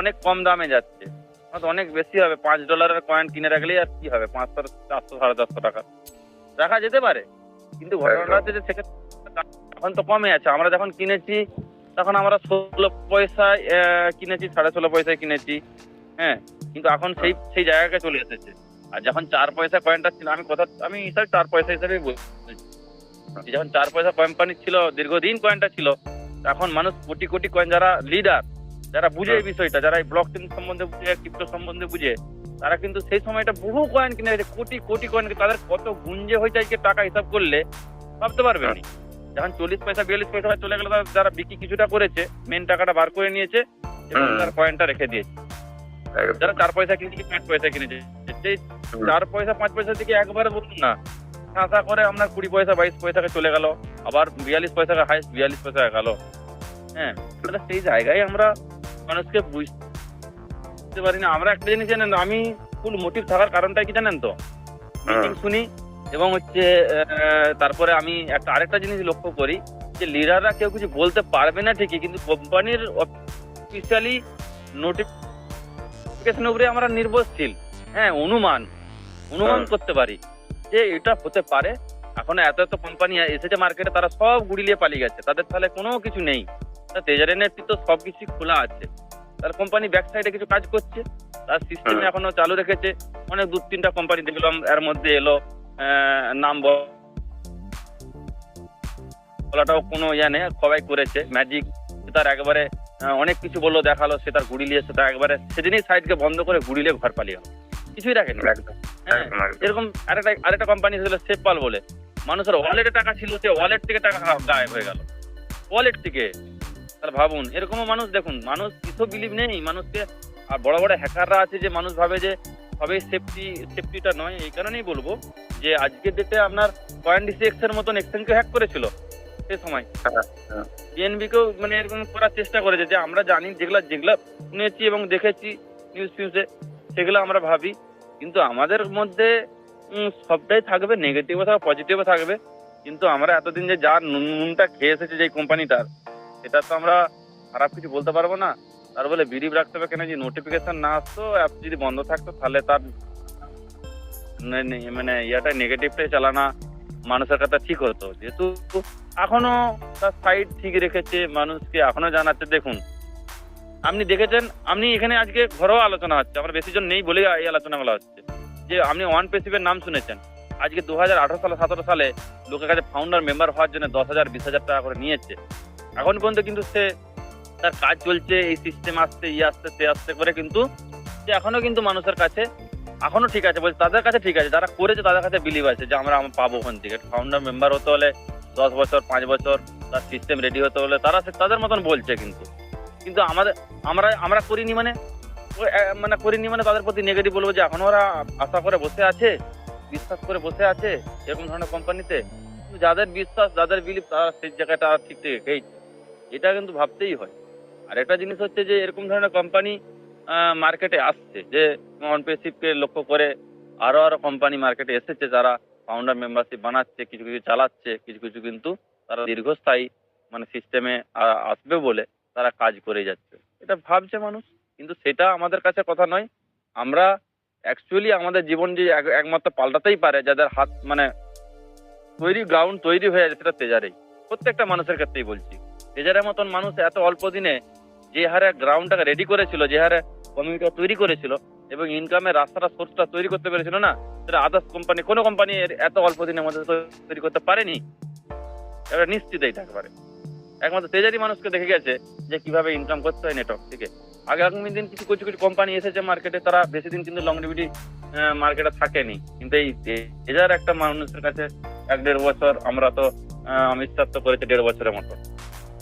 অনেক কম দামে যাচ্ছে। অনেক বেশি হবে পাঁচ ডলারের কয়েন কিনে রাখলেই আর কি হবে? পাঁচশো চারশো সাড়ে চারশো টাকা। রাখা যেতে পারে কিন্তু ঘটনাটা হচ্ছে যে সেক্ষেত্রে এখন তো কমে আছে। আমরা যখন কিনেছি তখন আমরা ষোলো পয়সায় কিনেছি সাড়ে ষোলো পয়সায় কিনেছি। হ্যাঁ কিন্তু এখন সেই সেই জায়গায় চলে এসেছে। আর যখন চার পয়সা কয়েনটা ছিল আমি কথা আমি হিসাবে চার পয়সা হিসাবেই বলছি। যখন চার পয়সা কোম্পানি ছিল দীর্ঘদিন কয়েনটা ছিল এখন মানুষ কোটি কোটি কয়েন যারা লিডার যারা বুঝে এই বিষয়টা যারা এই ব্লক চেন সম্বন্ধে বুঝে ক্রিপ্টো সম্বন্ধে বুঝে তারা কিন্তু সেই সময়টা বহু কয়েন কিনে কোটি কোটি কয়েন তাদের কত গুঞ্জে হয়েছে আজকে টাকা হিসাব করলে ভাবতে পারবে না। যখন চল্লিশ পয়সা বিয়াল্লিশ পয়সা চলে গেল যারা বিক্রি কিছুটা করেছে মেন টাকাটা বার করে নিয়েছে এবং তার কয়েনটা রেখে দিয়েছে। যারা চার পয়সা কিনেছে কি পাঁচ পয়সা কিনেছে? সেই চার পয়সা পাঁচ পয়সা থেকে একবারে বলুন না। আশা করে আপনার কুড়ি পয়সা বাইশ পয়সাকে চলে গেল। আবার বিয়াল্লিশ পয়সা হাইস্ট বিয়াল্লিশ পয়সা গেল। হ্যাঁ তাহলে সেই জায়গায় আমরা মানুষকে বুঝতে পারি না আমরা একটা জিনিস জানেন আমি ফুল মোটিভ থাকার কারণটা কি জানেন তো? শুনি এবং হচ্ছে তারপরে আমি একটা আরেকটা জিনিস লক্ষ্য করি যে লিডাররা কেউ কিছু বলতে পারবে না ঠিকই কিন্তু কোম্পানির অফিসিয়ালি নোটিফিকেশন উপরে আমরা নির্ভরশীল। হ্যাঁ অনুমান অনুমান হ্যাঁ। করতে পারি যে এটা হতে পারে। এখন এত এত কোম্পানি এসেছে মার্কেটে তারা সব গুড়িয়ে পালিয়ে গেছে। তাদের তাহলে কোনো কিছু নেই। তেজারেনের তো সব খোলা আছে। তাহলে কোম্পানি ব্যাক সাইডে কিছু কাজ করছে। তার সিস্টেমে হ্যাঁ। এখনও চালু রেখেছে। অনেক দু তিনটা কোম্পানি দেখলাম এর মধ্যে এলো নাম বল- বলাটাও কোনো ইয়ে নেই সবাই করেছে। ম্যাজিক তার একবারে অনেক কিছু বলল দেখাল সে তার গুড়ি নিয়ে সেটা একবারে সেদিনই সাইডকে বন্ধ করে গুড়িলে ঘর পালিয়ে গেল কিছুই রাখেনি হ্যাঁ। এরকম আরেকটা আরেকটা কোম্পানি ছিল সেপাল বলে। মানুষের ওয়ালেটে টাকা ছিল সে ওয়ালেট থেকে টাকা গায়েব হয়ে গেল। ওয়ালেট থেকে। তাহলে ভাবুন এরকমও মানুষ দেখুন মানুষ কিছু বিলিভ নেই মানুষকে আর বড় বড় হ্যাকাররা আছে যে মানুষ ভাবে যে সবই সেফটি সেফটিটা নয় এই কারণেই বলব যে আজকের ডেটে আপনার পয়েন্ট ডিসি এর মতন এক্সচেঞ্জকে হ্যাক করেছিল সে সময়। হ্যাঁ, হ্যাঁ। বিএনবিকেও মানে এরকম করার চেষ্টা করেছে যে আমরা জানি যেগুলো যেগুলো শুনেছি এবং দেখেছি নিউজ ফিউজে সেগুলো আমরা ভাবি। কিন্তু আমাদের মধ্যে সবটাই থাকবে নেগেটিভও থাকবে পজিটিভও থাকবে। কিন্তু আমরা এতদিন যে যার নুন নুনটা খেয়ে এসেছে যে কোম্পানিটার সেটা তো আমরা খারাপ কিছু বলতে পারব না। তার বলে বিরিভ রাখতে হবে কেন? যে নোটিফিকেশন না আসতো অ্যাপ যদি বন্ধ থাকতো, তাহলে তার নে- নে- মানে ইয়াটা নেগেটিভটাই চালানা মানুষের কাছে ঠিক হতো। যেহেতু এখনও তার সাইড ঠিক রেখেছে, মানুষকে এখনও জানাচ্ছে। দেখুন, আপনি দেখেছেন, আপনি এখানে আজকে ঘরেও আলোচনা হচ্ছে, আমরা বেশি জন নেই বলে এই আলোচনাগুলো হচ্ছে। যে আপনি ওয়ান পেসিভের নাম শুনেছেন, আজকে দু হাজার আঠারো সালে, সতেরো সালে লোকের কাছে ফাউন্ডার মেম্বার হওয়ার জন্য দশ হাজার, বিশ হাজার টাকা করে নিয়েছে। এখন পর্যন্ত কিন্তু সে তার কাজ চলছে, এই সিস্টেম আসছে ই আসছে, সে আসছে করে কিন্তু সে এখনও কিন্তু মানুষের কাছে এখনও ঠিক আছে, বলছে তাদের কাছে ঠিক আছে, যারা করেছে তাদের কাছে বিলিভ আছে যে আমরা পাবো ওখান থেকে। ফাউন্ডার মেম্বার হতে হলে দশ বছর, পাঁচ বছর তার সিস্টেম রেডি হতে হলে তারা সে- তাদের মতন বলছে কিন্তু। কিন্তু আমাদের, আমরা আমরা করিনি মানে মানে করিনি মানে তাদের প্রতি নেগেটিভ বলব যে এখন ওরা আশা করে বসে আছে, বিশ্বাস করে বসে আছে এরকম ধরনের কোম্পানিতে যাদের বিশ্বাস, যাদের বিলিভ তারা সেই জায়গাটা ঠিক ঠিক রেখেইছে এটা কিন্তু ভাবতেই হয়। আর একটা জিনিস হচ্ছে যে, এরকম ধরনের কোম্পানি মার্কেটে আসছে যে অনপেসিভকে লক্ষ্য করে আরও আরও কোম্পানি মার্কেটে এসেছে যারা ফাউন্ডার মেম্বারশিপ বানাচ্ছে, কিছু কিছু চালাচ্ছে, কিছু কিছু কিন্তু তারা দীর্ঘস্থায়ী মানে সিস্টেমে আসবে বলে তারা কাজ করে যাচ্ছে। এটা ভাবছে মানুষ, কিন্তু সেটা আমাদের কাছে কথা নয়। আমরা অ্যাকচুয়ালি আমাদের জীবন যে এক- একমাত্র পাল্টাতেই পারে, যাদের হাত মানে তৈরি গ্রাউন্ড তৈরি হয়ে আছে, সেটা তেজারেই। প্রত্যেকটা মানুষের ক্ষেত্রেই বলছি। তেজারের মতন মানুষ এত অল্প দিনে যে হারে গ্রাউন্ডটাকে রেডি করেছিল, যে হারে কমিউনিটি তৈরি করেছিল এবং ইনকামের রাস্তাটা সোর্সটা তৈরি করতে পেরেছিল না, সেটা আদার্স কোম্পানি কোনো কোম্পানি এত অল্প দিনের মধ্যে তৈরি করতে পারেনি। এটা নিশ্চিত এটা একেবারে। একমাত্র তেজারি মানুষকে দেখে গেছে যে কীভাবে ইনকাম করতে হয় নেটওয়ার্ক থেকে। আগে আগামী দিন কিছু কিছু কিছু কোম্পানি এসেছে মার্কেটে তারা বেশি দিন কিন্তু লং লংডিভিটি মার্কেটে থাকেনি। কিন্তু এই তেজার একটা মানুষের কাছে এক দেড় বছর আমরা তো আমি তো করেছে দেড় বছরের মতো।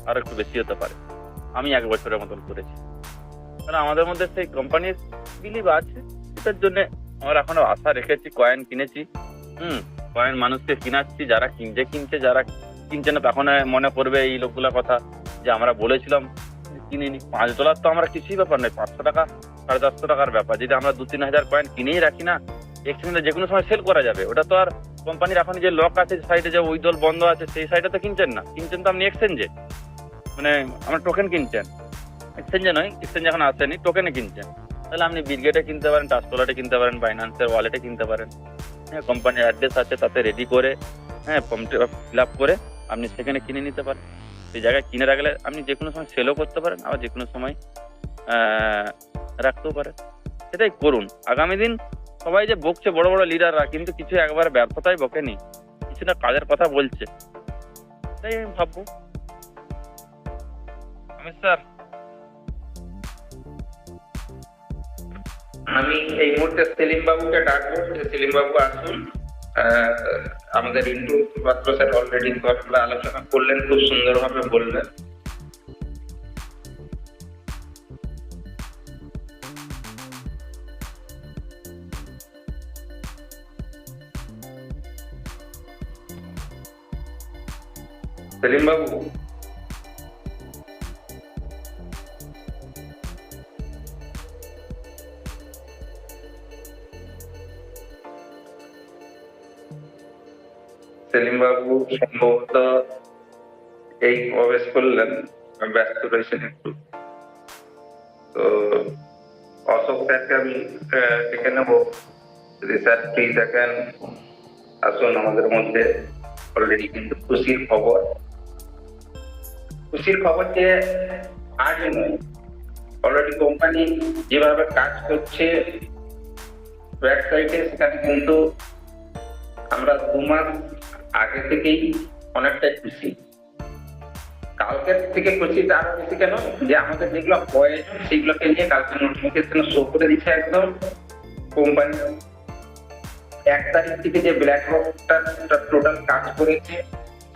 আর একটু বেশি হতে পারে। আমি এক বছরের মতন করেছি। কারণ আমাদের মধ্যে সেই কোম্পানির বিলিভ আছে। সেটার জন্য আমরা এখনও আশা রেখেছি কয়েন কিনেছি। হুম কয়েন মানুষকে কিনাচ্ছি, যারা কিনছে কিনছে, যারা কিনছে না, তখন মনে করবে এই লোকগুলোর কথা যে আমরা বলেছিলাম কিনিনি। পাঁচ ডলার তো আমরা কিছুই ব্যাপার নয়, পাঁচশো টাকা, সাড়ে চারশো টাকার ব্যাপার। যদি আমরা দু তিন হাজার কয়েন কিনেই রাখি না এক্সচেঞ্জে যে কোনো সময় সেল করা যাবে। ওটা তো আর কোম্পানির এখন যে লক আছে সাইডে যে ওই দল বন্ধ আছে, সেই সাইডে তো কিনছেন না। কিনছেন তো আপনি এক্সচেঞ্জে মানে আমরা টোকেন কিনছেন। এক্সচেঞ্জে নয় এক্সচেঞ্জ এখন আসেনি টোকেনে কিনছেন। তাহলে আপনি বিলগেটে কিনতে পারেন টাস্কোলাটে কিনতে পারেন বাইন্যান্সের ওয়ালেটে কিনতে পারেন। হ্যাঁ কোম্পানির অ্যাড্রেস আছে, তাতে রেডি করে হ্যাঁ ফর্মটা ফিল আপ করে আপনি সেখানে কিনে নিতে পারেন। সেই জায়গায় কিনে রাখলে আপনি যে কোনো সময় সেলও করতে পারেন, আবার যে কোনো সময় রাখতেও পারেন। সেটাই করুন। আগামী দিন সবাই যে বকছে, বড় বড় লিডাররা কিন্তু কিছু একবার ব্যর্থতাই বকেনি। কিছু না কাজের কথা বলছে। তাই আমি ভাববো। আমি আমি এই মুহূর্তে সেলিম বাবুকে ডাকবো সেলিম বাবু আসুন। আমাদের ইন্টু পাত্র স্যার অলরেডি ঘটনা আলোচনা করলেন, খুব সুন্দরভাবে বললেন। সেলিম বাবু? সেলিম বাবু সম্ভবত এই প্রবেশ করলেন ব্যস্ত রয়েছেন একটু। তো অশোক স্যারকে আমি ডেকে নেব। যদি স্যার ফ্রি থাকেন, আসুন আমাদের মধ্যে। অলরেডি কিন্তু খুশির খবর। খুশির খবর যে আজ নয়, অলরেডি কোম্পানি যেভাবে কাজ করছে ওয়েবসাইটে সেখানে কিন্তু আমরা দু মাস আগে থেকেই অনেকটাই খুশি। কালকের থেকে খুশি আরও বেশি কেন? যে আমাদের যেগুলো প্রয়োজন সেগুলোকে নিয়ে কালকে নোটিফিকেশন শো করে দিচ্ছে একদম কোম্পানি এক তারিখ থেকে যে ব্ল্যাক বক্সটা টোটাল কাজ করেছে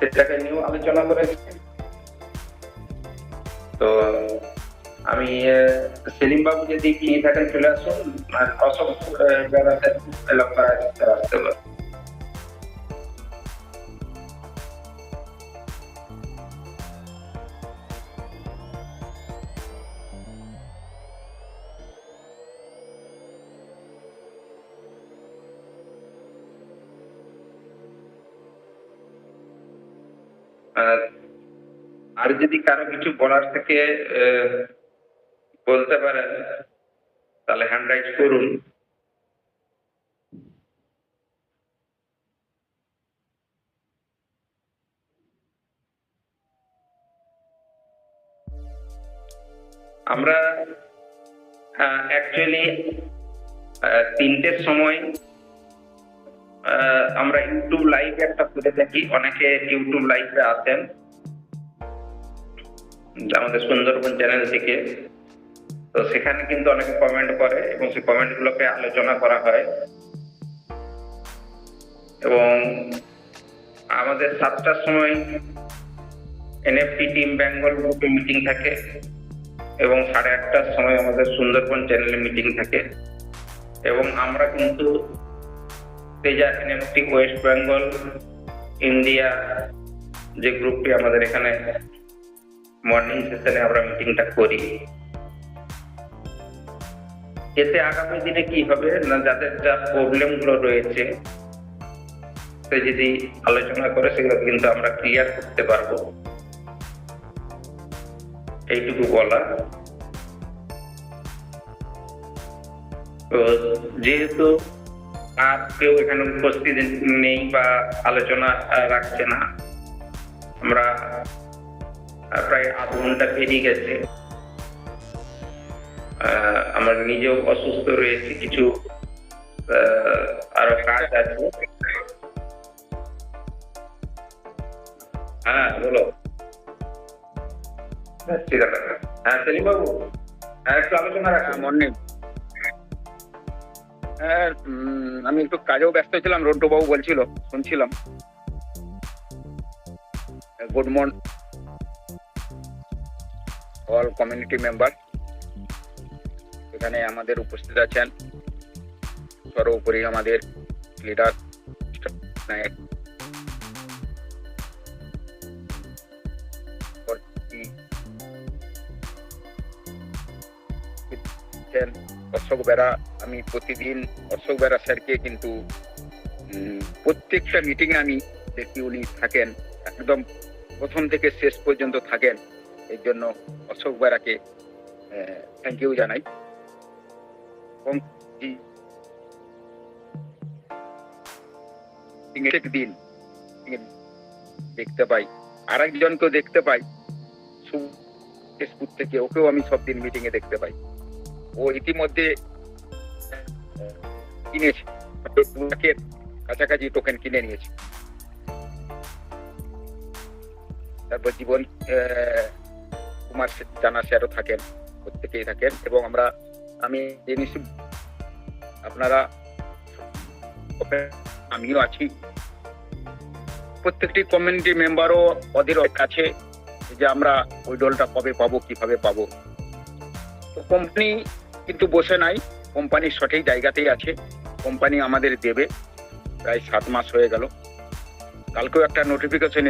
সেটাকে নিয়েও আলোচনা করেছে। তো আমি সেলিম বাবু যদি ফ্রি থাকেন চলে আসুন। আর অশোক আহ, যারা এলাকা আর যদি কারও কিছু বলার থেকে বলতে পারেন, তাহলে হ্যান্ড রাইজ করুন। আমরা অ্যাকচুয়ালি তিনটের সময় আমরা ইউটিউব লাইভে একটা করে থাকি অনেকে ইউটিউব লাইভে আসেন আমাদের সুন্দরবন চ্যানেল থেকে। তো সেখানে কিন্তু অনেকে কমেন্ট করে এবং সেই কমেন্ট গুলোকে আলোচনা করা হয়। এবং আমাদের সাতটার সময় এনএফটি টিম বেঙ্গল গ্রুপে মিটিং থাকে এবং সাড়ে আটটার সময় আমাদের সুন্দরবন চ্যানেলে মিটিং থাকে। এবং আমরা কিন্তু তেজা এনএফটি ওয়েস্ট বেঙ্গল ইন্ডিয়া যে গ্রুপটি আমাদের এখানে মর্নিং সেশনে আমরা মিটিংটা করি। এতে আগামী দিনে কি হবে না যাদের যা প্রবলেমগুলো রয়েছে, সে যদি আলোচনা করে, সেগুলো কিন্তু আমরা ক্লিয়ার করতে পারব। এইটুকু বলা। তো যেহেতু আর কেউ এখানে উপস্থিত নেই বা আলোচনা রাখছে না। আমরা প্রায় আধ ঘণ্টা পেরিয়ে গেছে। আহ, আমরা নিজেও অসুস্থ রয়েছি কিছু আহ, আরও কাজ আছে। হ্যাঁ বলো। হ্যাঁ, ঠিক আছে। হ্যাঁ সেলিম বাবু হ্যাঁ একটু আলোচনা রাখুন। মর্নিং। হ্যাঁ আমি একটু কাজেও ব্যস্ত ছিলাম রন্টু বাবু বলছিল, শুনছিলাম। Good morning all community member এখানে আমাদের উপস্থিত আছেন সর্বোপরি আমাদের লিডার নায়ক। আছেন অশোক বেড়া আমি প্রতিদিন অশোক বেড়া স্যারকে কিন্তু প্রত্যেকটা মিটিংয়ে আমি দেখি উনি থাকেন, একদম প্রথম থেকে শেষ পর্যন্ত থাকেন। এর জন্য অশোক বেড়াকে থ্যাংক ইউ জানাই। দিন দেখতে পাই। আর একজনকেও দেখতে পাই। সু- ফেসবুক থেকে ওকেও আমি সব দিন মিটিং এ দেখতে পাই। ও ইতিমধ্যে কিনেছে। লাখের কাছাকাছি টোকেন কিনে নিয়েছে। তারপর জীবন কুমার জানা স্যারও থাকেন, প্রত্যেকেই থাকেন। এবং আমরা, আমি জিনিস আপনারা, আমিও আছি। প্রত্যেকটি কমিউনিটি মেম্বারও ওদের কাছে যে আমরা ওই ডলটা কবে পাবো, কীভাবে পাবো। তো কোম্পানি কিন্তু বসে নাই। কোম্পানি সঠিক জায়গাতেই আছে। কোম্পানি আমাদের দেবে। প্রায় সাত মাস হয়ে গেল। কালকেও একটা নোটিফিকেশন